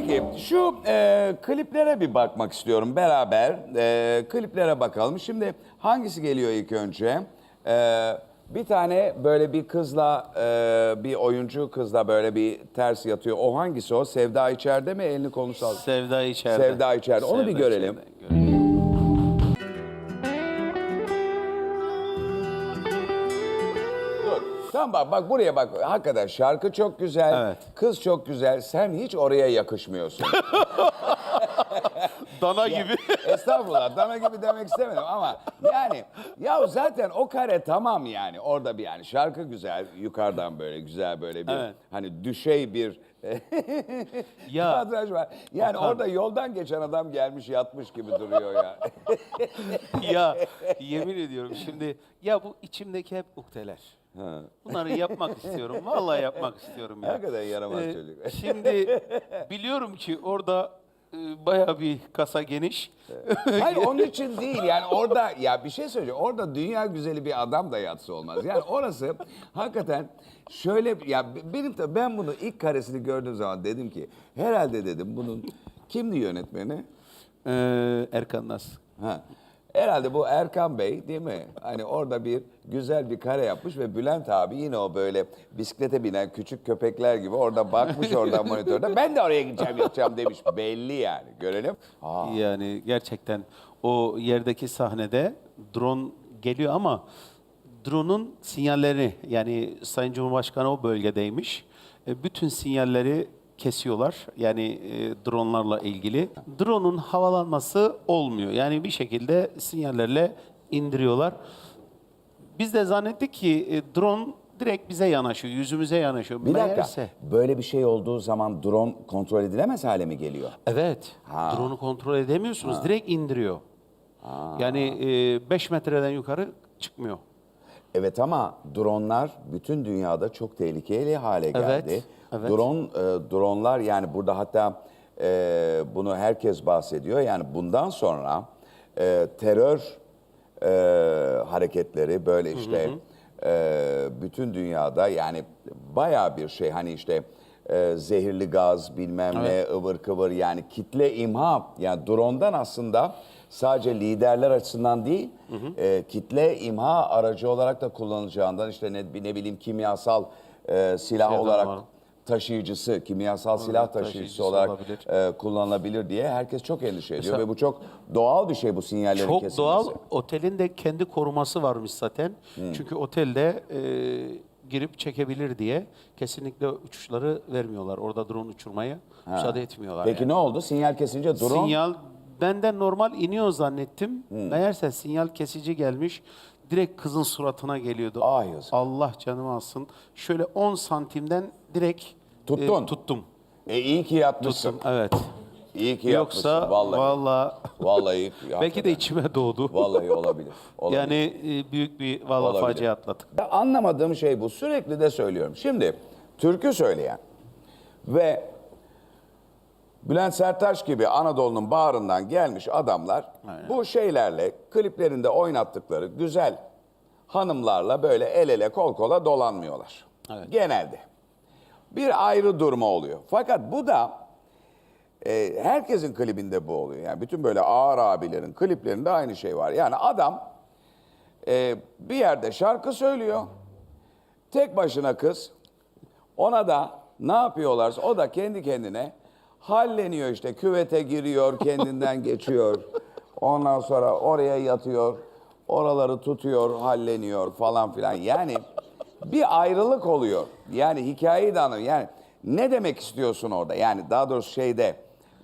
Peki şu e, kliplere bir bakmak istiyorum beraber. E, kliplere bakalım. Şimdi hangisi geliyor ilk önce? E, bir tane böyle bir kızla, e, bir oyuncu kızla böyle bir ters yatıyor. O hangisi o? Sevda içeride mi? Elini kolunu sal. Sevda içeride. Sevda içeride. Onu bir görelim. içeride. Görelim. Tamam bak bak buraya bak. Hakikaten şarkı çok güzel. Evet. Kız çok güzel. Sen hiç oraya yakışmıyorsun. Dana gibi. Estağfurullah dana gibi demek istemedim ama yani ya zaten o kare tamam yani orada bir yani şarkı güzel yukarıdan böyle güzel böyle bir Evet. hani düşey bir Ya. kadraj var. Yani orada yoldan geçen adam gelmiş yatmış gibi duruyor ya. ya yemin ediyorum şimdi ya bu içimdeki hep ukteler. Bunları yapmak istiyorum. Vallahi yapmak istiyorum ya. Hakikaten yaramaz Ee, çocuk. Şimdi biliyorum ki orada e, bayağı bir kasa geniş. Hayır onun için değil yani orada ya bir şey söyleyeceğim. Orada dünya güzeli bir adam da yatsı olmaz. Yani orası hakikaten şöyle ya benim de ben bunu ilk karesini gördüğüm zaman dedim ki herhalde dedim bunun kimdi yönetmeni? Ee, Erkan Nas. Ha. Herhalde bu Erkan Bey değil mi? Hani orada bir güzel bir kare yapmış ve Bülent abi yine o böyle bisiklete binen küçük köpekler gibi orada bakmış oradan monitörde. Ben de oraya gideceğim yatacağım demiş. Belli yani. Görelim. Aa, Yani gerçekten o yerdeki sahnede drone geliyor ama drone'un sinyalleri yani Sayın Cumhurbaşkanı o bölgedeymiş. E, Bütün sinyalleri kesiyorlar. Yani e, dronlarla ilgili. Drone'un havalanması olmuyor. Yani bir şekilde sinyallerle indiriyorlar. Biz de zannettik ki e, drone direkt bize yanaşıyor, yüzümüze yanaşıyor. bir dakika. Meğerse- Böyle bir şey olduğu zaman drone kontrol edilemez hale mi geliyor? Evet. Ha. Drone'u kontrol edemiyorsunuz. Direkt indiriyor. Yani 5 metreden yukarı çıkmıyor. Evet ama dronlar bütün dünyada çok tehlikeli hale geldi. evet. Drone e, dronlar yani burada hatta e, bunu herkes bahsediyor. Yani bundan sonra e, terör e, hareketleri böyle işte e, bütün dünyada yani baya bir şey hani işte e, zehirli gaz bilmem ne ıvır kıvır yani kitle imha yani drone'dan aslında sadece liderler açısından değil e, kitle imha aracı olarak da kullanılacağından işte ne, ne bileyim kimyasal e, silah Silah olarak var. taşıyıcısı, kimyasal silah taşıyıcısı, taşıyıcısı olarak olabilir. e, kullanılabilir diye herkes çok endişe ediyor Mesela- ve bu çok doğal bir şey bu sinyallerin Çok kesilmesi. doğal. Otelin de kendi koruması varmış zaten. Çünkü otelde e, girip çekebilir diye kesinlikle uçuşları vermiyorlar. Orada drone uçurmaya müsaade etmiyorlar. Peki yani. ne oldu? Sinyal kesince drone Sinyal benden normal iniyor zannettim. Meğerse sinyal kesici gelmiş. Direkt kızın suratına geliyordu. Yazık. Allah canımı alsın. Şöyle 10 santimden direkt Tuttun. e, tuttum. E iyi ki yatmışsın. Tuttum. Evet. İyi ki Yoksa yatmışsın. Vallahi. vallahi Vallahi. belki de hakikaten. içime doğdu. Vallahi olabilir. olabilir. Yani e, büyük bir vallahi Olabilir. facia atlattık. Ya Anlamadığım şey bu. Sürekli de söylüyorum. Şimdi türkü söyleyen ve Bülent Sertaç gibi Anadolu'nun bağrından gelmiş adamlar bu şeylerle kliplerinde oynattıkları güzel hanımlarla böyle el ele kol kola dolanmıyorlar. Evet. Genelde. Bir ayrı durma oluyor. Fakat bu da e, herkesin klibinde bu oluyor. Yani bütün böyle ağır abilerin kliplerinde aynı şey var. Yani adam e, bir yerde şarkı söylüyor. Tek başına kız. Ona da ne yapıyorlarsa o da kendi kendine halleniyor işte. Küvete giriyor, kendinden geçiyor. Ondan sonra oraya yatıyor. Oraları tutuyor, halleniyor falan filan. Yani bir ayrılık oluyor. Yani hikayeyi de anlamıyor. Yani ne demek istiyorsun orada? Yani daha doğrusu şeyde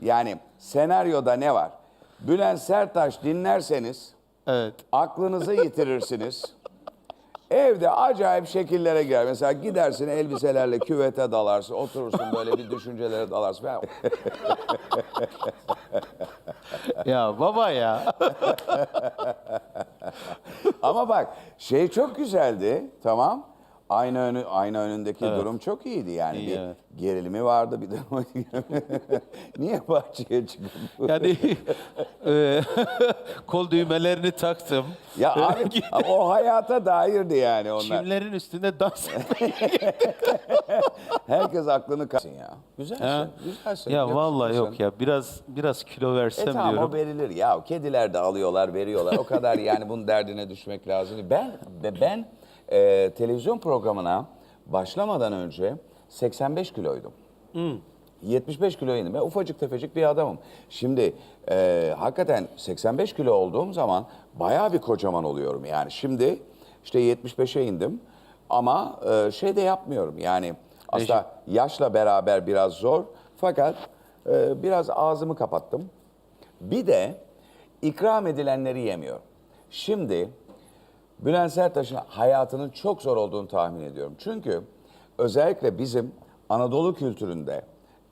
yani senaryoda ne var? Bülent Sertaç dinlerseniz Evet. aklınızı yitirirsiniz. Evde acayip şekillere girer. Mesela gidersin elbiselerle küvete dalarsın, oturursun böyle bir düşüncelere dalarsın. falan. Ya baba ya. Ama bak şey çok güzeldi tamam. Aynı önü aynı önündeki Evet. durum çok iyiydi yani. İyi, bir evet. gerilimi vardı bir de. Niye bahçeye çıktın? Yani e, kol düğmelerini taktım. Ya abi o hayata dairdi yani onlar. Çimlerin üstünde dans Herkes aklını kaçsın ya. Güzelsin. Ha? Güzelsin. Ya vallahi yok yakışıksın. ya biraz biraz kilo E versem tamam diyorum. o verilir ya. Kediler de alıyorlar, veriyorlar. O kadar yani bunun derdine düşmek lazım. Ben be- ben e, televizyon programına başlamadan önce 85 kiloydum. 75 kilo indim. Ben ufacık tefecik bir adamım. Şimdi e, hakikaten 85 kilo olduğum zaman bayağı bir kocaman oluyorum. Yani şimdi işte 75'e indim ama e, şey de yapmıyorum. Yani aslında yaşla beraber biraz zor fakat e, biraz ağzımı kapattım. Bir de ikram edilenleri yemiyorum. Şimdi Bülent Serttaş'ın hayatının çok zor olduğunu tahmin ediyorum. Çünkü özellikle bizim Anadolu kültüründe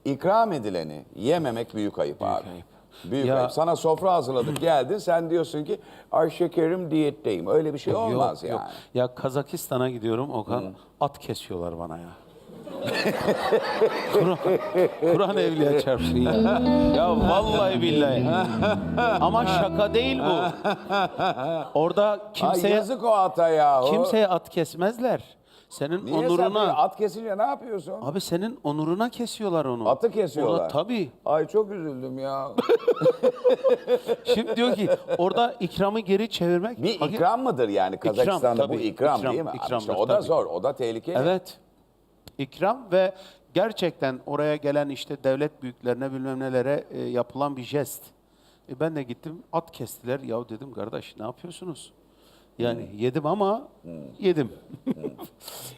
ikram edileni yememek büyük ayıp abi. ayıp. Büyük Ya- ayıp. Sana sofra hazırladık geldin sen diyorsun ki ay şekerim diyetteyim. Öyle bir şey olmaz yok, yani. Yok. Ya Kazakistan'a gidiyorum Okan. At kesiyorlar bana ya. Kur'an, Kur'an evliya çarpsın ya. Ya vallahi billahi. Ama şaka değil bu. Orada Ay kimseye yazık o ata ya. kimseye at kesmezler. Senin Niye sen onuruna bir at kesince ne yapıyorsun? Abi senin onuruna kesiyorlar onu. Atı kesiyorlar. Orada, tabii. Ay çok üzüldüm ya. Şimdi diyor ki orada ikramı geri çevirmek. Bir Hakik- ikram mıdır yani Kazakistan'da bu tabii, ikram, ikram, değil mi? Abi işte o da tabii. zor, o da tehlikeli. Evet. İkram ve gerçekten oraya gelen işte devlet büyüklerine bilmem nelere e, yapılan bir jest. E ben de gittim at kestiler. Ya dedim kardeş ne yapıyorsunuz? Yani yedim ama yedim.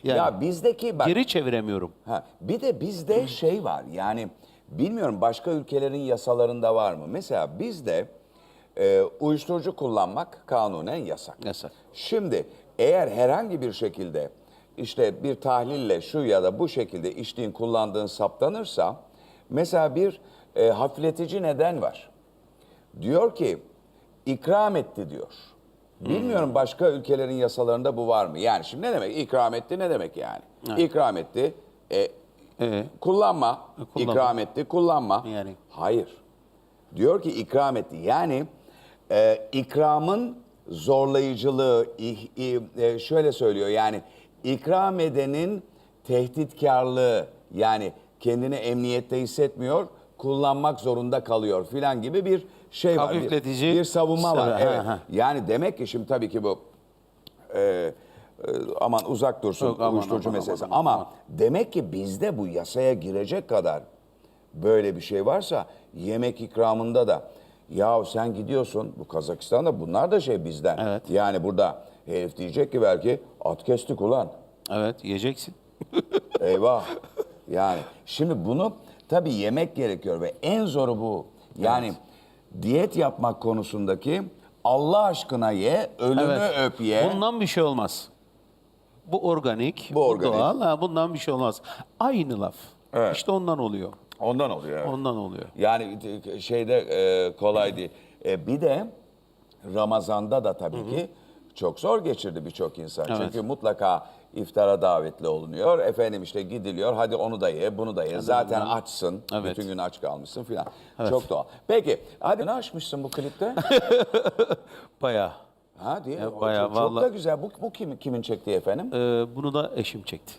yani Ya bizdeki bak geri çeviremiyorum. ha, bir de bizde şey var yani bilmiyorum başka ülkelerin yasalarında var mı? Mesela bizde e, uyuşturucu kullanmak kanunen yasak. Yasak. Şimdi eğer herhangi bir şekilde işte bir tahlille şu ya da bu şekilde içtiğin kullandığın saptanırsa mesela bir e, hafifletici neden var. Diyor ki ikram etti diyor. Bilmiyorum başka ülkelerin yasalarında bu var mı? Yani şimdi ne demek ikram etti ne demek yani? İkram etti. E, Ee, kullanma. kullanma. İkram etti kullanma. Yani. Hayır. Diyor ki ikram etti. Yani e, ikramın zorlayıcılığı ih- i- e, şöyle söylüyor yani ikram edenin tehditkarlığı yani kendini emniyette hissetmiyor kullanmak zorunda kalıyor filan gibi bir şey var. Bir- Bir, savunma var. Evet. Yani demek ki şimdi tabii ki bu e, e, aman uzak dursun Yok, aman, uyuşturucu aman, meselesi. aman, Ama aman. demek ki bizde bu yasaya girecek kadar böyle bir şey varsa yemek ikramında da ya sen gidiyorsun bu Kazakistan'da bunlar da şey bizden. Evet. Yani burada herif diyecek ki belki at kestik ulan. evet yiyeceksin. Eyvah. Yani şimdi bunu tabii yemek gerekiyor ve en zoru bu. Yani diyet yapmak konusundaki Allah aşkına ye, ölümü Evet. öp ye. Bundan bir şey olmaz. Bu organik, Bu bu, organik. doğal. Ha, bundan bir şey olmaz. Aynı laf. Evet. İşte ondan oluyor. Ondan oluyor. evet. Ondan oluyor. Yani şeyde e, kolay değil. E, bir de Ramazan'da da tabii ki çok zor geçirdi birçok insan. Evet. Çünkü mutlaka iftara davetli olunuyor. Efendim işte gidiliyor. Hadi onu da ye, bunu da ye. Zaten açsın. Evet. Bütün gün aç kalmışsın filan. Çok doğal. Peki, hadi ne açmışsın bu klipte? Bayağı. ha diye. Ya bayağı, çok, çok da vallahi- güzel. Bu, bu kim, kimin çektiği efendim? Ee, bunu da eşim çekti.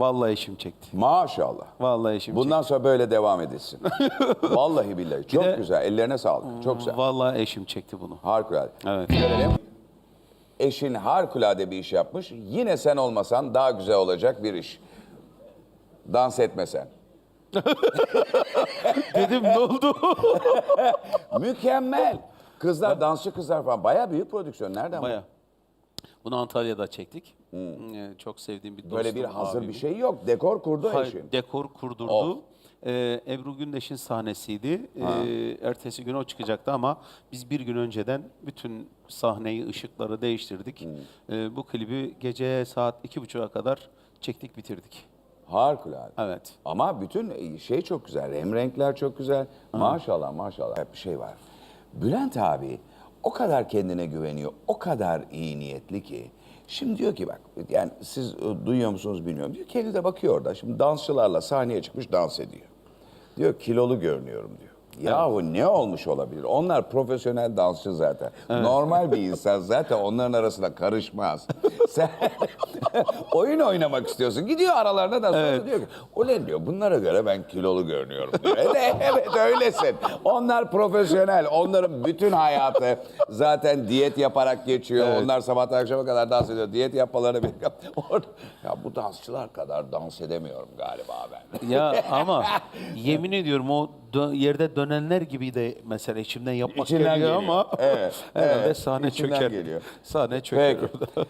Vallahi eşim çekti. Maşallah. Vallahi eşim Bundan sonra böyle devam edilsin. Vallahi billahi. Çok de- güzel. Ellerine sağlık. Çok güzel. çekti. Vallahi eşim çekti bunu. Harikulade. Evet. Görelim. Eşin harikulade bir iş yapmış. Yine sen olmasan daha güzel olacak bir iş. Dans etmesen. Dedim ne oldu? Mükemmel. Kızlar, dansçı kızlar falan. Bayağı büyük prodüksiyon. Nereden bu? Baya. Bunu Antalya'da çektik. Ee, çok sevdiğim bir dostum. Böyle bir hazır abim. bir şey yok. Dekor kurdu Hayır, eşin. dekor kurdurdu. Of. Ee, Ebru Gündeş'in sahnesiydi. Ee, ertesi gün o çıkacaktı ama biz bir gün önceden bütün sahneyi, ışıkları değiştirdik. Ee, bu klibi gece saat iki buçuğa kadar çektik, bitirdik. Harikulade. Evet. Ama bütün şey çok güzel. Hem renkler çok güzel. Maşallah maşallah. Hep bir şey var. Bülent abi o kadar kendine güveniyor. O kadar iyi niyetli ki. Şimdi diyor ki bak yani siz e, duyuyor musunuz bilmiyorum diyor. Kendi de bakıyor orada. Şimdi dansçılarla sahneye çıkmış dans ediyor. Diyor kilolu görünüyorum diyor. Yahu ne olmuş olabilir? Onlar profesyonel dansçı zaten. Normal bir insan zaten onların arasına karışmaz. Sen oyun oynamak istiyorsun. Gidiyor aralarına da sonra diyor ki ulan diyor bunlara göre ben kilolu görünüyorum diyor. Evet, evet öylesin. Onlar profesyonel. Onların bütün hayatı zaten diyet yaparak geçiyor. Onlar sabahtan akşama kadar dans ediyor. Diyet yapmalarını bekliyor. Orada- Ya bu dansçılar kadar dans edemiyorum galiba ben. Ya ama yemin ediyorum o dö- yerde dönenler gibi de mesela içimden yapmak İçinden geliyor geliyor. ama Evet, herhalde evet. sahne İçinden çöker. geliyor. Sahne çöker. Peki.